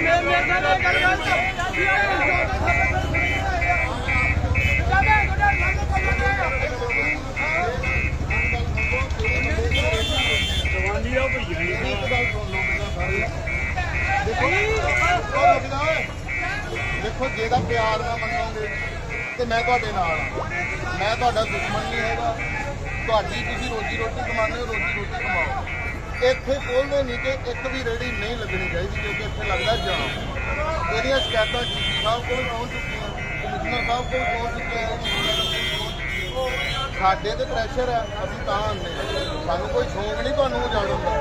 ਮੇਰੇ ਮੇਰੇ ਨਾਲ ਗੱਲ ਗੱਲ ਦੇਖੋ, ਜੇ ਦਾ ਪਿਆਰ ਨਾ ਮੰਨੋਗੇ ਤੇ ਮੈਂ ਤੁਹਾਡੇ ਨਾਲ ਆ ਮੈਂ ਤੁਹਾਡਾ ਦੁਸ਼ਮਣ ਨਹੀਂ ਹੈਗਾ। ਤੁਹਾਡੀ ਤੁਸੀਂ ਰੋਜੀ ਰੋਟੀ ਕਮਾਉਂਦੇ ਹੋ, ਰੋਜੀ ਰੋਟੀ ਕਮਾਓ। ਇੱਥੇ ਕੋਲਦੇ ਨਹੀਂ ਕਿ ਇੱਕ ਵੀ ਰੇੜੀ ਨਹੀਂ ਲੱਗਣੀ ਚਾਹੀਦੀ ਕਿਉਂਕਿ ਇੱਥੇ ਲੱਗਦਾ ਜਾਮ। ਇਹਦੀਆਂ ਸ਼ਿਕਾਇਤਾਂ ਡੀਸੀ ਸਾਹਿਬ ਕੋਲ ਪਹੁੰਚ ਚੁੱਕੀਆਂ ਕਮਿਸ਼ਨਰ ਸਾਹਿਬ ਕੋਲ ਪਹੁੰਚ ਚੁੱਕੀਆਂ ਸਾਡੇ ਤੇ ਪ੍ਰੈਸ਼ਰ ਹੈ ਅਸੀਂ ਤਾਂ ਆਉਂਦੇ। ਸਾਨੂੰ ਕੋਈ ਸ਼ੌਂਕ ਨਹੀਂ ਤੁਹਾਨੂੰ ਜਾਣਨ ਦਾ।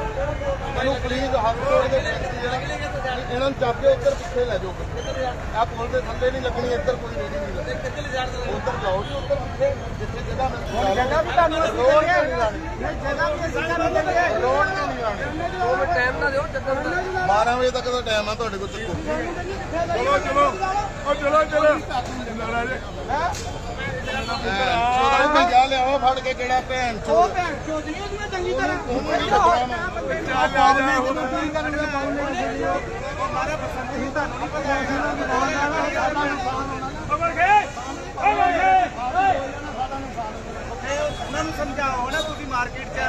ਮੈਨੂੰ ਪਲੀਜ਼ ਹੱਥ ਜੋੜ ਕੇ ਬੇਨਤੀ ਹੈ ਕਿ ਇਹਨਾਂ ਨੂੰ ਚੱਕ ਕੇ ਉੱਧਰ ਪਿੱਛੇ ਲੈ ਜਾਓ। ਆ ਪੁਲ ਦੇ ਥੱਲੇ ਨਹੀਂ ਲੱਗਣੀ ਇੱਧਰ ਕੋਈ ਰੇੜੀ ਨਹੀਂ ਲੱਗਣੀ। ਉੱਧਰ ਜਾਓ। ਜੀ ਉੱਧਰ ਜਿੱਥੇ ਜਗ੍ਹਾ ਮਿਲਦੀ ਜਗ੍ਹਾ ਵੀ ਤੁਹਾਨੂੰ ਅਸੀਂ ਜਗ੍ਹਾ ਵੀ ਅਸੀਂ 12 ਵਜੇ ਤੱਕ ਦਾ ਟਾਈਮ ਆ ਤੁਹਾਡੇ ਕੋਲ ਚੱਕੋ। ਚਲੋ ਚਲੋ। ਉਹ ਚਲੋ ਚਲੋ। ਲੜਾ ਜੇ। ਚੋਦਾ ਹੀ ਪੰਜਾ ਲਿਆਵਾ ਫੜ ਕੇ ਕਿਹੜਾ ਭੈਣ ਚੋ ਉਹ ਭੈਣ ਚੋ ਨਹੀਂ ਉਹਦੀਆਂ ਚੰਗੀ ਤਰ੍ਹਾਂ। ਚੱਲ ਆ ਜਾ ਹੁਣ ਪੂਰੀ ਕਰਨ ਦੇ ਪਾਉਣ ਨੇ ਮਾਰਾ ਪਸੰਦ ਹੀ ਤੁਹਾਨੂੰ ਨਹੀਂ ਪਤਾ। ਹੈ ਕਿ ਕੌਣ ਆਣਾ ਅਮਰ ਗਏ ਅਮਰ ਗਏ ਉਹਨਾਂ ਨੂੰ ਸਮਝਾਓ ਨਾ ਤੁਸੀਂ ਮਾਰਕੀਟ 'ਚ।